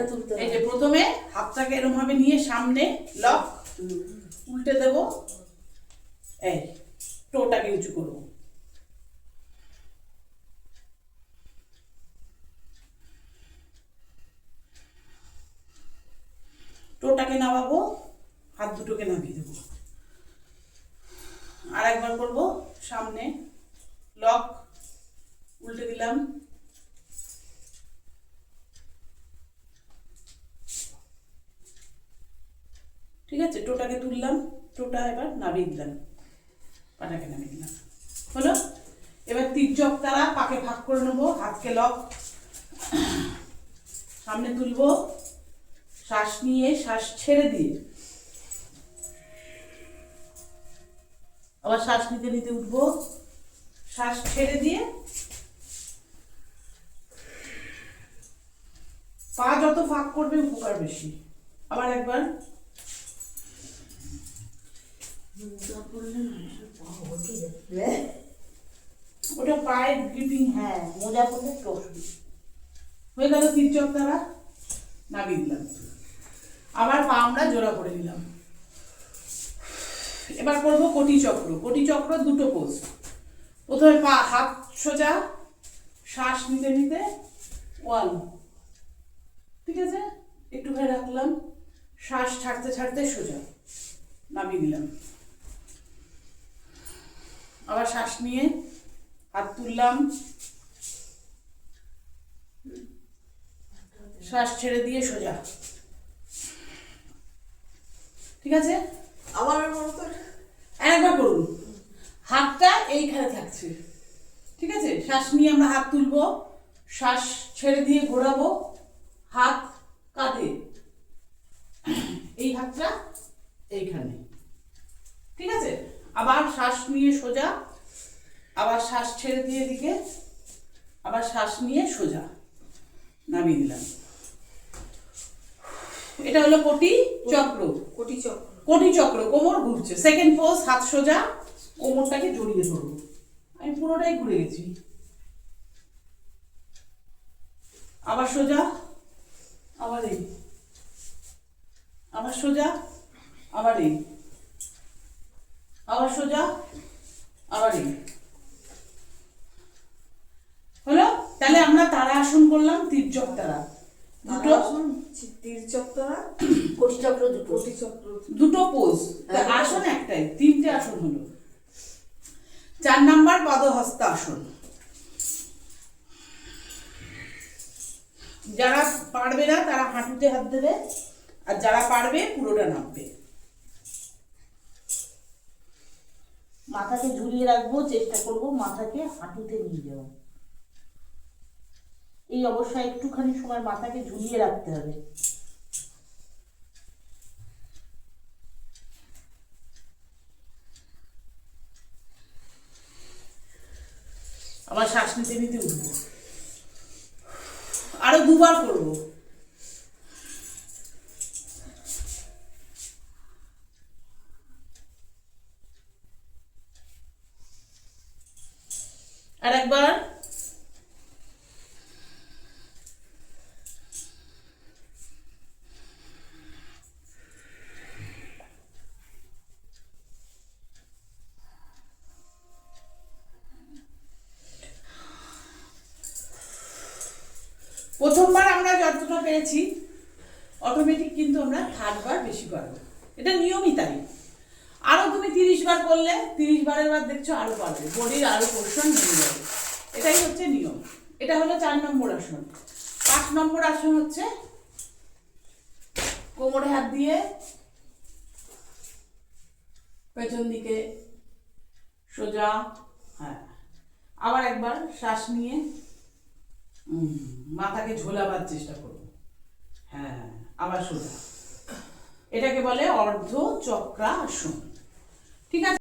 এটা তুলতে এই যে প্রথমে হাতটাকে এরকম ভাবে নিয়ে সামনে লক উল্টে দেব। এই টোটাকে উঁচু করব। টোটাকে নামাবো হাত দুটোকে নামিয়ে দেবো। আর একবার করব সামনে লক উল্টে দিলাম। ঠিক আছে, টোটাকে তুললাম, টোটা এবার নামিয়ে দিলাম। পাটাকে নামিয়ে দিলাম। হলো? এবার তির্যক তারা পাকে ভাগ করে নেব, হাতকে লক। সামনে তুলবো, শ্বাস নিয়ে, শ্বাস ছেড়ে দিয়ে। আবার শ্বাস নিতে নিতে উঠবো। শ্বাস ছেড়ে দিয়ে পা যত ফাঁক করবে, উপকার বেশি। আবার একবার ওটা পায়ের গ্রিপিং হ্যাঁ মোজা পড়লে একটু অসুবিধা। হয়ে গেল তিরচক তারা নামিয়ে দিলাম। আবার পা আমরা জোড়া করে নিলাম। এবার করব কোটি চক্র। কোটি চক্র দুটো পোজ। প্রথমে পা, হাত সোজা, শ্বাস নিতে নিতে ওয়ান ঠিক আছে? একটুখানি রাখলাম। শ্বাস ছাড়তে ছাড়তে সোজা। নামিয়ে দিলাম। আবার শ্বাস নিয়ে হাত তুললাম। শ্বাস ছেড়ে দিয়ে সোজা। ঠিক আছে? আবার একবার করুন। হাতটা এইখানে থাকছে। ঠিক আছে? শ্বাস নিয়ে আমরা হাত তুলবো। শ্বাস ছেড়ে দিয়ে ঘোরাবো। হাত কাঁধে। এই হাতটা এইখানে। ঠিক আছে? আবার শ্বাস নিয়ে সোজা আবার শ্বাস ছেড়ে দিয়ে দিকে আবার শ্বাস নিয়ে সোজা নামিয়ে দিলাম এটা হলো কোটি চক্র। কোটি চক্র। কোটি চক্র কোমর ঘুরছে। সেকেন্ড পোজ হাত সোজা কোমরটাকে জড়িয়ে ধরবো আমি পুরোটাই ঘুরে গেছি। আবার সোজা আবার এই। আবার সোজা আবার এই। আবার সোজা আবার এই। হলো? তাহলে আমরা তারা আসন করলাম তির্যক তারা। দুটো? তারাসন, তীর চক্রা কোটি চক্র দুটো। কোটি চক্র দুটো পোজ। হ্যাঁ, আসন একটাই তিনটে আসন হলো। চার নাম্বার পদহস্ত আসন। যারা পারবে না তারা হাঁটুতে হাত দেবে আর যারা পারবে পুরোটা নামবে। মাথাকে ঝুলিয়ে রাখব, চেষ্টা করব মাথাকে হাঁটুতে নিয়ে যাওয়া এই অবস্থায় একটুখানি সময় মাথাকে ঝুলিয়ে রাখতে হবে। আবার শ্বাস নিতে নিতে উঠবো। আরও দুবার করব। আর একবার প্রথমবার আমরা যতটা পেরেছি অটোমেটিক কিন্তু আমরা থার্ডবার বেশি পারব এটা নিয়মই তাই। আরও তুমি তিরিশ বার করলে, তিরিশ বারের বার দেখছ আরও পারবে বডির আরও পোর্শন বেড়ে যাবে। এটাই হচ্ছে নিয়ম। এটা হলো চার নম্বর আসন। পাঁচ নম্বর আসন হচ্ছে কোমরে হাত দিয়ে পেছন দিকে সোজা হ্যাঁ। আবার একবার শ্বাস নিয়ে মাথাকে ঝোলাবার চেষ্টা করব হ্যাঁ আবার সোজা। এটাকে বলে অর্ধ চক্রাসন ঠিক আছে